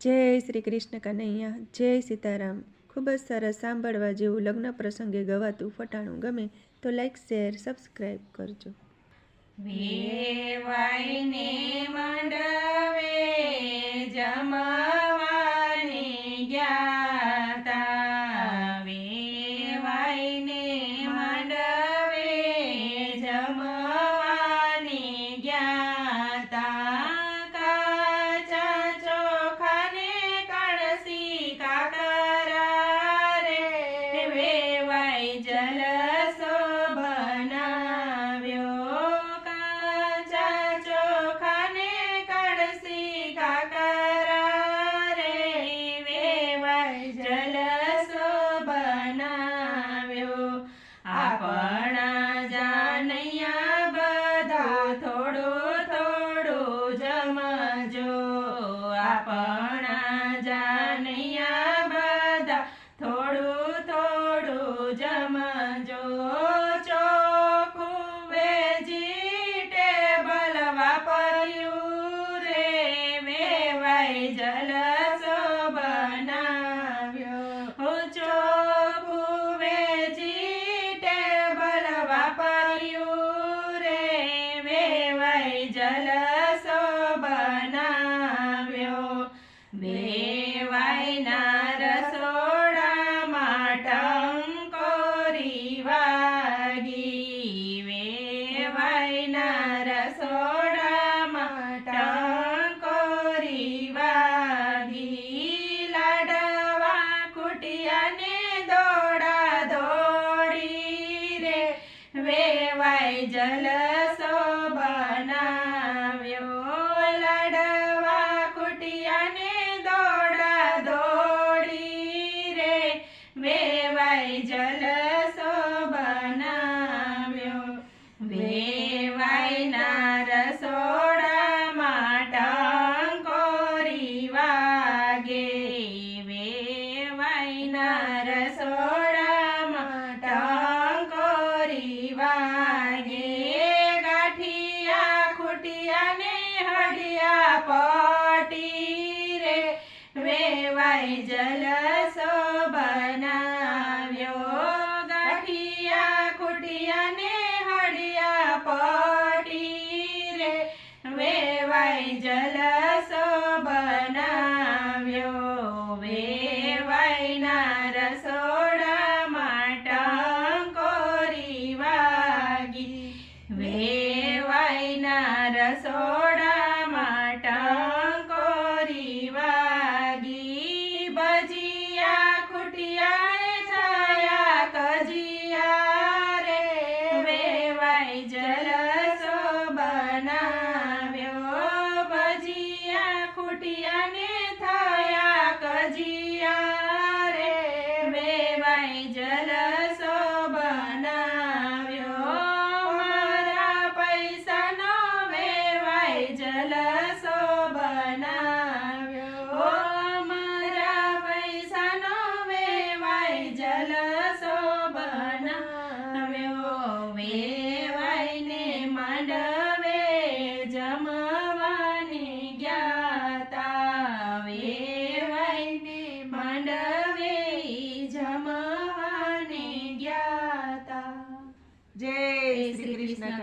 જય શ્રી કૃષ્ણ કનૈયા, જય સીતારામ. ખૂબ જ સરસ સાંભળવા જેવું લગ્ન પ્રસંગે ગવાતું ફટાણું ગમે તો લાઈક શેર સબસ્ક્રાઈબ કરજો. મંડવે જમવાને apa? વેવાઈના રસોડામાં ટંકોરી વાગી. વેવાઈના રસોડામાં ટંકોરી વાગી. લાડવા કુટિયાને દોડા દોડી રે. વેવાઈ જલસો વાગે ગાંઠિયા ખૂટિયાને હડિયા પટી રે. વેવાઈ જલસો બનાવ્યો ગાંઠિયા ખૂટિયાને હડિયા પટી રે. વેવાઈ જલસો બનાવ્યો વેવાઈના વેવાઈના રસોડામાં ટંકોરી વાગી ભજીયા માંડવે જમવાની ગ્યાતા વેવાઈને માંડવે જમવાની જ્ઞાતા. જય શ્રી કૃષ્ણ